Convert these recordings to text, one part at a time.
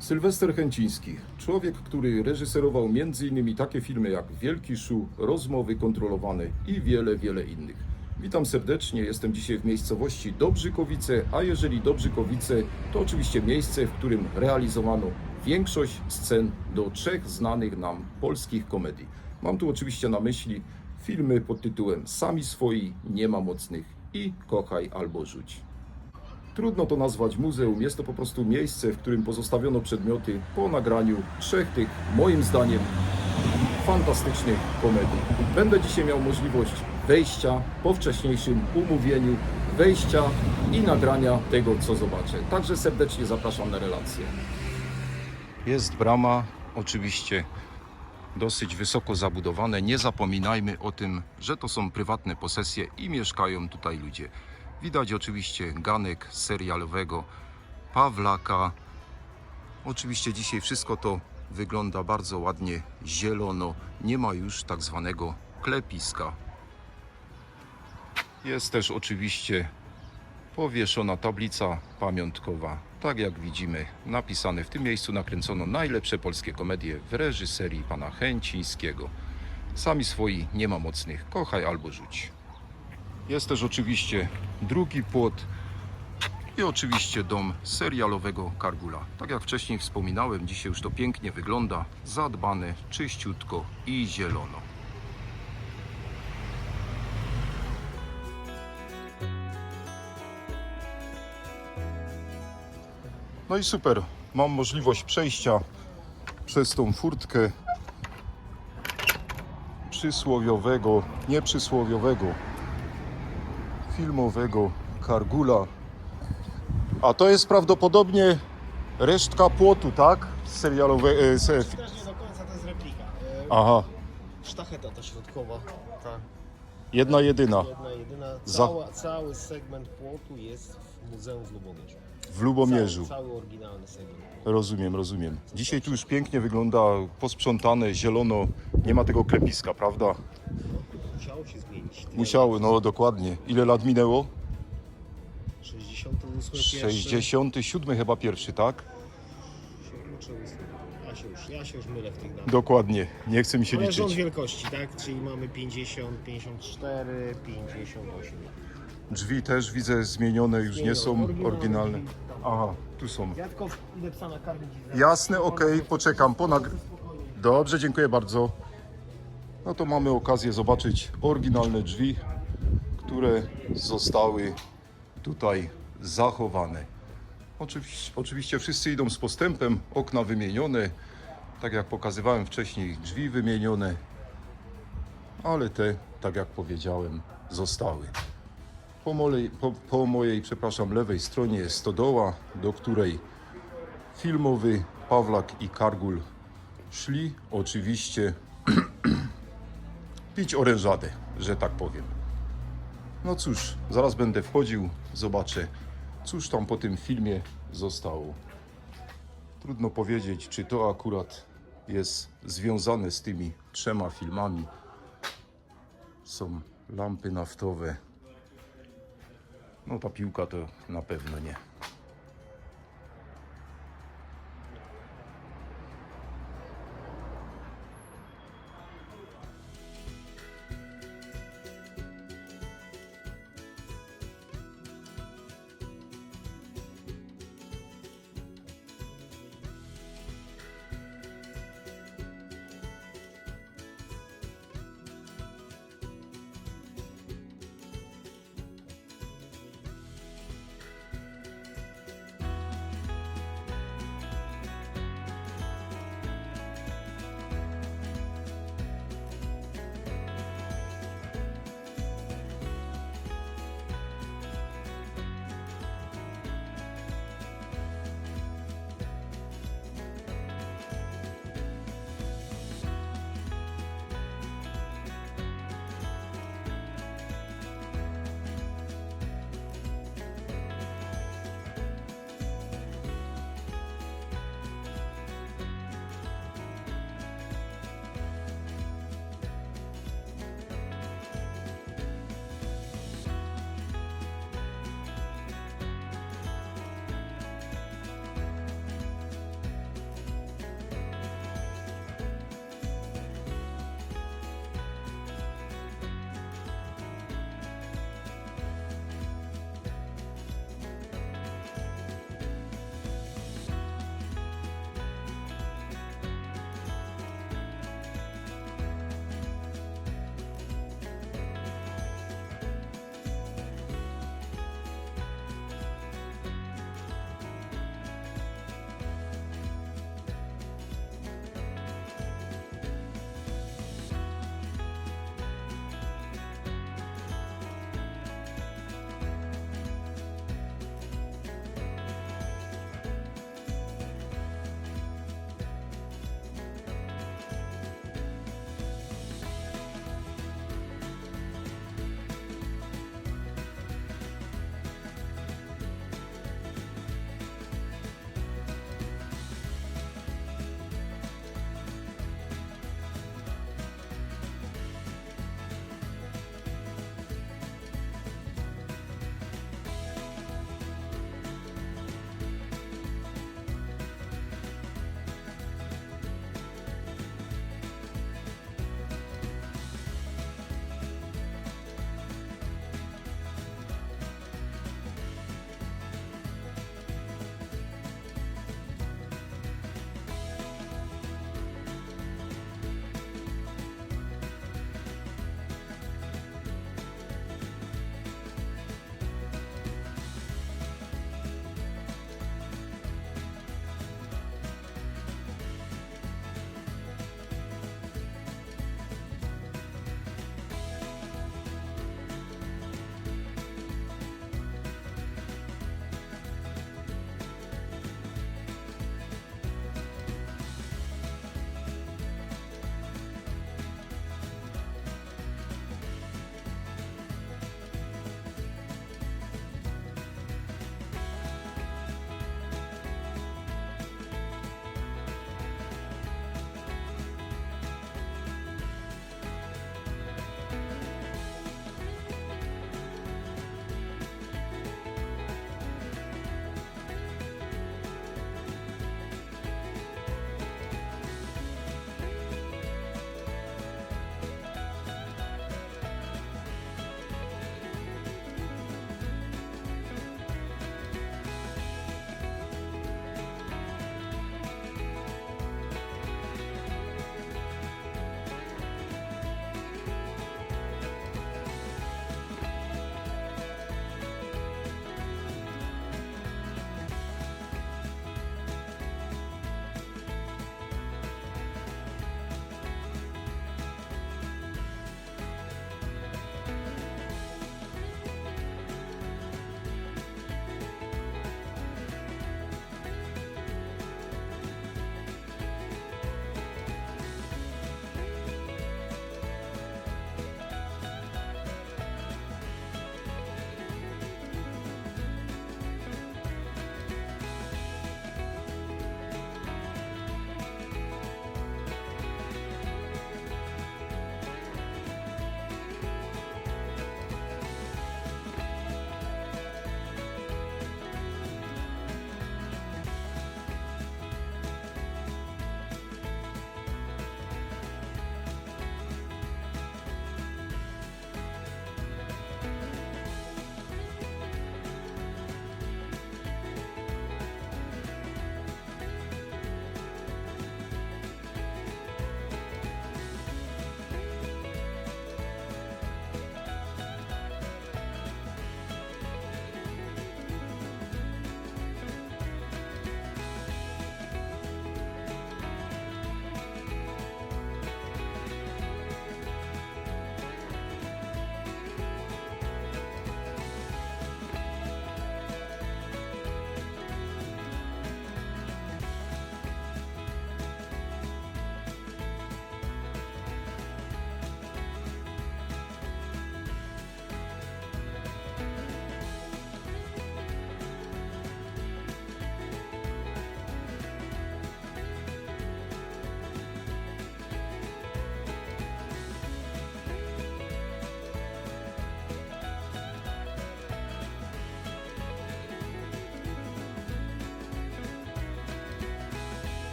Sylwester Chęciński, człowiek, który reżyserował m.in. takie filmy jak Wielki Szu, Rozmowy kontrolowane i wiele, wiele innych. Witam serdecznie, jestem dzisiaj w miejscowości Dobrzykowice, a jeżeli Dobrzykowice, to oczywiście miejsce, w którym realizowano większość scen do trzech znanych nam polskich komedii. Mam tu oczywiście na myśli filmy pod tytułem Sami swoi, nie ma mocnych i Kochaj albo rzuć. Trudno to nazwać muzeum, jest to po prostu miejsce, w którym pozostawiono przedmioty po nagraniu trzech tych, moim zdaniem, fantastycznych komedii. Będę dzisiaj miał możliwość wejścia po wcześniejszym umówieniu, wejścia i nagrania tego, co zobaczę. Także serdecznie zapraszam na relację. Jest brama, oczywiście dosyć wysoko zabudowane. Nie zapominajmy o tym, że to są prywatne posesje i mieszkają tutaj ludzie. Widać oczywiście ganek serialowego Pawlaka. Oczywiście dzisiaj wszystko to wygląda bardzo ładnie zielono. Nie ma już tak zwanego klepiska. Jest też oczywiście powieszona tablica pamiątkowa. Tak jak widzimy, napisane w tym miejscu nakręcono najlepsze polskie komedie w reżyserii pana Chęcińskiego. Sami swoi nie ma mocnych, kochaj albo rzuć. Jest też oczywiście drugi płot i oczywiście dom serialowego Kargula. Tak jak wcześniej wspominałem, dzisiaj już to pięknie wygląda, zadbane, czyściutko i zielono. No i super, mam możliwość przejścia przez tą furtkę przysłowiowego, nieprzysłowiowego, filmowego Kargula. A to jest prawdopodobnie resztka płotu, tak? Serialowe, e, se, Też nie do końca to jest replika. E, aha, Sztacheta ta środkowa, ta jedna jedyna jedna, jedyna. Za- Cała, Cały segment płotu jest w Muzeum w Lubomierzu. w Lubomierzu. Cały, cały oryginalny segment. Rozumiem, rozumiem. Dzisiaj tu już pięknie wygląda, posprzątane, zielono, nie ma tego klepiska, prawda? Musiało się zmienić. Tyle Musiały, no dokładnie. Ile lat minęło? 68 pierwszy. 67 chyba pierwszy, tak? Ja się już, ja się już mylę w tych datach. Dokładnie, nie chce mi się od liczyć. wielkości, tak? Czyli mamy 50, 54, 58. Drzwi też widzę zmienione, już nie są oryginalne. Aha, tu są. Ja tylko idę psa nakarmić. i Jasne, okej, poczekam. Po nag... Dobrze, dziękuję bardzo. No to mamy okazję zobaczyć oryginalne drzwi, które zostały tutaj zachowane. Oczywiście, oczywiście wszyscy idą z postępem, okna wymienione, tak jak pokazywałem wcześniej, drzwi wymienione, ale te, tak jak powiedziałem, zostały. Po mojej, po, po mojej, przepraszam, lewej stronie jest stodoła, do której filmowy Pawlak i Kargul szli oczywiście pić orężadę, że tak powiem. No cóż, zaraz będę wchodził, zobaczę, cóż tam po tym filmie zostało. Trudno powiedzieć, czy to akurat jest związane z tymi trzema filmami. Są lampy naftowe. No ta piłka to na pewno nie.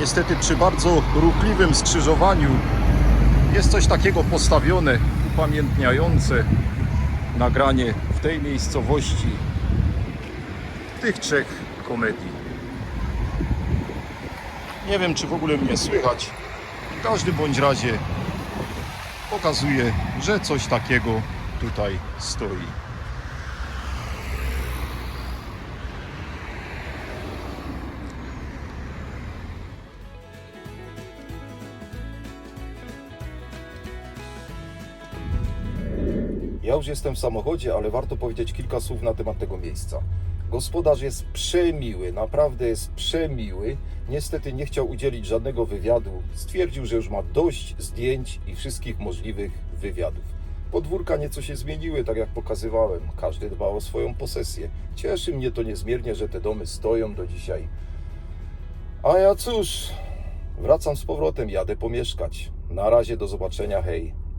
Niestety przy bardzo ruchliwym skrzyżowaniu jest coś takiego postawione, upamiętniające nagranie w tej miejscowości tych trzech komedii. Nie wiem, czy w ogóle mnie słychać. W każdym bądź razie pokazuje, że coś takiego tutaj stoi. Ja już jestem w samochodzie, ale warto powiedzieć kilka słów na temat tego miejsca. Gospodarz jest przemiły, naprawdę jest przemiły. Niestety nie chciał udzielić żadnego wywiadu. Stwierdził, że już ma dość zdjęć i wszystkich możliwych wywiadów. Podwórka nieco się zmieniły, tak jak pokazywałem. Każdy dba o swoją posesję. Cieszy mnie to niezmiernie, że te domy stoją do dzisiaj. A ja cóż, wracam z powrotem, jadę pomieszkać. Na razie do zobaczenia, hej.